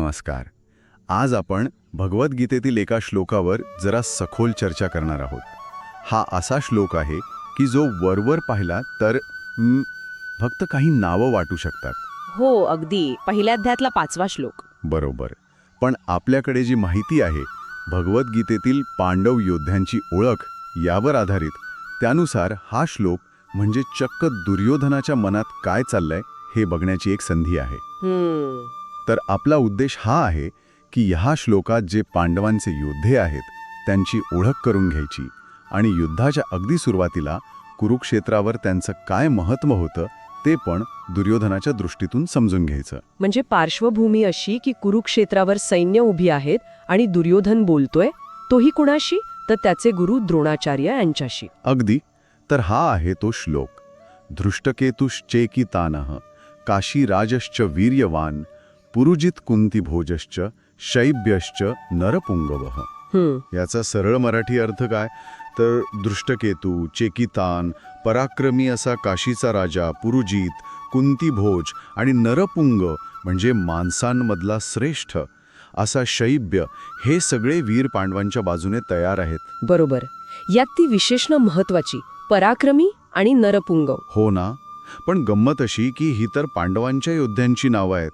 नमस्कार. आज आपण भगवद्गीतेतील एका श्लोकावर जरा सखोल चर्चा करणार आहोत. हा असा श्लोक आहे की जो वरवर पाहिला तर फक्त काही नावं वाटू शकतात. हो अगदी. पहिल्या अध्यायातला पाचवा श्लोक. बरोबर. पण आपल्याकडे जी माहिती आहे भगवद्गीतेतील पांडव योद्ध्यांची ओळख यावर आधारित त्यानुसार हा श्लोक म्हणजे चक्क दुर्योधनाच्या मनात काय चाललंय हे बघण्याची एक संधी आहे. तर आपला उद्देश हा आहे की ह्या श्लोकात जे पांडवांचे योद्धे आहेत त्यांची ओळख करून घ्यायची आणि युद्धाच्या अगदी सुरुवातीला कुरुक्षेत्रावर त्यांचं काय महत्त्व होतं ते पण दुर्योधनाच्या दृष्टीतून समजून घ्यायचं. म्हणजे पार्श्वभूमी अशी की कुरुक्षेत्रावर सैन्य उभी आहेत आणि दुर्योधन बोलतोय तोही कुणाशी? तर त्याचे गुरु द्रोणाचार्य यांच्याशी. अगदी. तर हा आहे तो श्लोक. धृष्टकेतुश्चेकितानः काशीराजश्च वीर्यवान पुरुजित कुंतीभोजश्च शैब्यश्च नरपुंगवः. याचा सरळ मराठी अर्थ काय? तर दृष्टकेतू चेकितान पराक्रमी असा काशीचा राजा पुरुजित कुंतीभोज आणि नरपुंग म्हणजे माणसांमधला श्रेष्ठ असा शैब्य हे सगळे वीर पांडवांच्या बाजूने तयार आहेत. बरोबर. यात ती विशेषण महत्वाची पराक्रमी आणि नरपुंगव. हो ना. पण गंमत अशी की ही तर पांडवांच्या योद्ध्यांची नावं आहेत.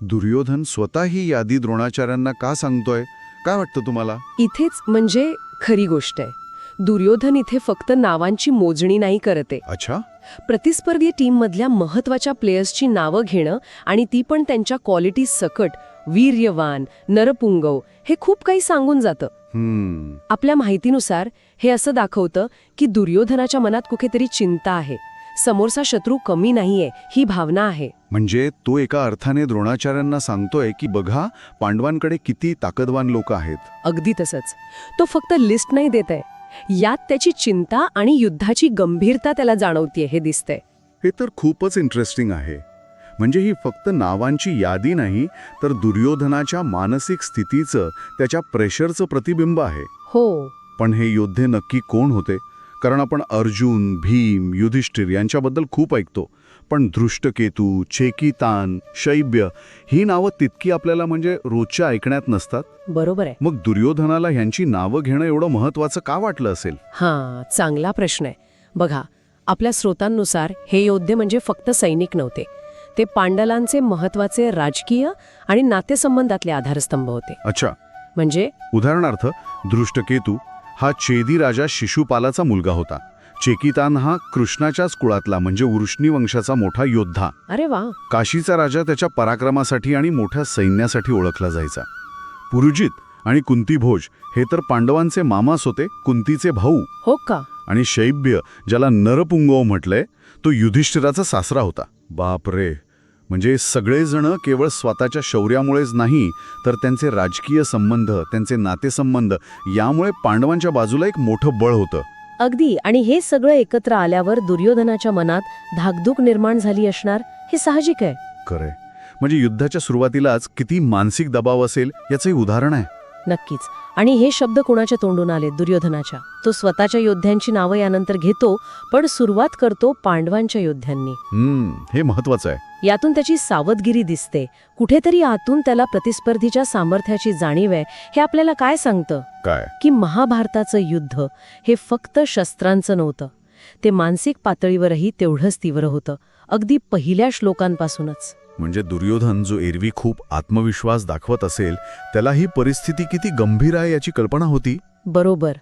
दुर्योधन स्वतः ही यादी द्रोणाचार्यांना का सांगतोय? काय वाटतं तुम्हाला? इथेच म्हणजे खरी गोष्ट आहे. दुर्योधन इथे फक्त नावांची मोजणी नाही करते. अच्छा? प्रतिस्पर्धी टीममधल्या महत्त्वाच्या प्लेयर्सची नावं घेणं आणि ती पण त्यांच्या क्वालिटी सकट वीर्यवान नरपुंगव हे खूप काही सांगून जातं. आपल्या माहितीनुसार हे असं दाखवतं की दुर्योधनाच्या मनात कुठेतरी चिंता आहे. समोरचा शत्रू कमी नाहीये ही भावना आहे. म्हणजे तो एका अर्थाने द्रोणाचार्यांना सांगतोय की बघा पांडवांकडे किती ताकदवान लोक आहेत. अगदी तसंच. तो फक्त लिस्ट नाही देत आहे यात त्याची चिंता आणि युद्धाची गंभीरता त्याला जाणवतीये हे दिसतंय. हे तर खूपच इंटरेस्टिंग आहे. म्हणजे ही फक्त नावांची यादी नाही तर दुर्योधनाच्या मानसिक स्थितीचं त्याच्या प्रेशरचं प्रतिबिंब आहे. हो. पण हे योद्धे नक्की कोण होते? कारण आपण अर्जुन भीम युधिष्ठिर यांच्याबद्दल खूप ऐकतो. पण धृष्टकेतू चेकितान शैब्य ही नावं तितकी आपल्याला म्हणजे रोजच्या ऐकण्यात नसतात? बरोबर आहे. मग दुर्योधनाला ह्यांची नावं घेणं एवढं महत्वाचं का वाटलं असेल? हां चांगला प्रश्न आहे. बघा आपल्या स्रोतांनुसार हे योद्धे म्हणजे फक्त सैनिक नव्हते. ते पांडलांचे महत्त्वाचे राजकीय आणि नातेसंबंधातले आधारस्तंभ होते. अच्छा. म्हणजे? उदाहरणार्थ दृष्टकेतू हा चेदी राजा शिशुपालाचा मुलगा होता. चेकितान हा कृष्णाच्याच कुळातला म्हणजे वृष्णी वंशाचा मोठा योद्धा. अरे वा. काशीचा राजा त्याच्या पराक्रमासाठी आणि मोठ्या सैन्यासाठी ओळखला जायचा. पुरुजित आणि कुंतीभोज हे तर पांडवांचे मामास होते कुंतीचे भाऊ. हो का? आणि शैब्य ज्याला नरपुंगव म्हटलंय तो युधिष्ठिराचा सासरा होता. बापरे! म्हणजे सगळेजण केवळ स्वतःच्या शौर्यामुळेच नाही तर त्यांचे राजकीय संबंध त्यांचे नातेसंबंध यामुळे पांडवांच्या बाजूला एक मोठं बळ होतं. अगदी. आणि हे सगळं एकत्र आल्यावर दुर्योधनाच्या मनात धाकधूक निर्माण झाली असणार हे साहजिक आहे. खरंय म्हणजे युद्धाच्या सुरुवातीलाच किती मानसिक दबाव असेल याचंही उदाहरण आहे. नक्कीच. आणि हे शब्द कोणाच्या तोंडून आले? दुर्योधनाच्या. तो स्वतःच्या योद्ध्यांची नावं यानंतर घेतो पण सुरुवात करतो पांडवांच्या योद्ध्यांनी. हे महत्वाचं आहे. यातून त्याची सावधगिरी दिसते. कुठेतरी आतून त्याला प्रतिस्पर्धीच्या सामर्थ्याची जाणीव आहे. हे आपल्याला काय सांगतं? काय? की महाभारताचं युद्ध हे फक्त शस्त्रांचं नव्हतं. ते मानसिक पातळीवरही तेवढंच तीव्र होतं. अगदी पहिल्या श्लोकांपासूनच. म्हणजे दुर्योधन जो एरवी खूप आत्मविश्वास दाखवत असेल त्याला ही परिस्थिती किती गंभीर आहे याची कल्पना होती? बरोबर.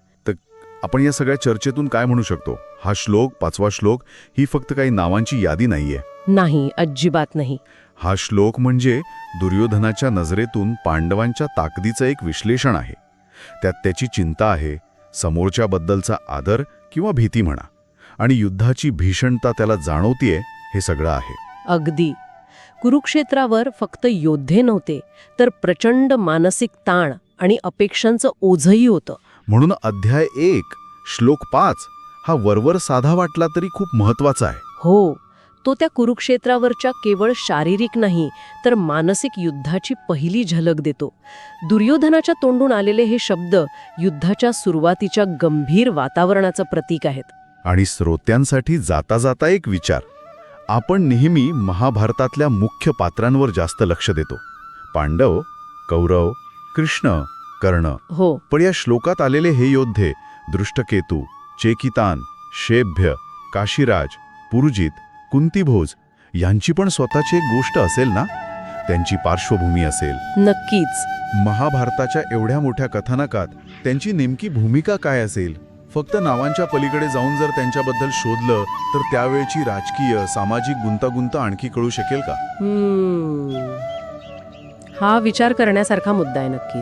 आपण या सगळ्या चर्चेतून काय म्हणू शकतो? हा श्लोक पाचवा श्लोक ही फक्त काही नावांची यादी नाहीये. नाही अजिबात नाही. हा श्लोक म्हणजे दुर्योधनाच्या नजरेतून पांडवांच्या ताकदीचं एक विश्लेषण आहे. त्यात त्याची चिंता आहे समोरच्याबद्दलचा आदर किंवा भीती म्हणा. आणि युद्धाची भीषणता त्याला जाणवतीये हे सगळं आहे. अगदी. कुरुक्षेत्रावर फक्त योद्धे नव्हते तर प्रचंड मानसिक ताण आणि अपेक्षांचं ओझही होतं. म्हणून अध्याय एक श्लोक पाच हा वरवर साधा वाटला तरी खूप महत्त्वाचा आहे. हो तो त्या कुरुक्षेत्रावरच्या केवळ शारीरिक नाही तर मानसिक युद्धाची पहिली झलक देतो. दुर्योधनाच्या तोंडून आलेले हे शब्द युद्धाच्या सुरुवातीच्या गंभीर वातावरणाचं प्रतीक आहेत. आणि श्रोत्यांसाठी जाता जाता एक विचार. आपण नेहमी महाभारतातल्या मुख्य पात्रांवर जास्त लक्ष देतो. पांडव कौरव कृष्ण कर्ण. हो. पण या श्लोकात आलेले हे योद्धे दृष्टकेतू चेकितान शेभ्य काशीराज पुरुजित कुंतीभोज यांची पण स्वतःची एक गोष्ट असेल ना? त्यांची पार्श्वभूमी असेल. नक्कीच. महाभारताच्या एवढ्या मोठ्या कथानकात त्यांची नेमकी भूमिका काय असेल? फक्त नावांच्या पलीकडे जाऊन जर त्यांच्याबद्दल शोधलं तर त्यावेळची राजकीय सामाजिक गुंतागुंत आणखी कळू शकेल का. हा विचार करण्यासारखा मुद्दा आहे नक्की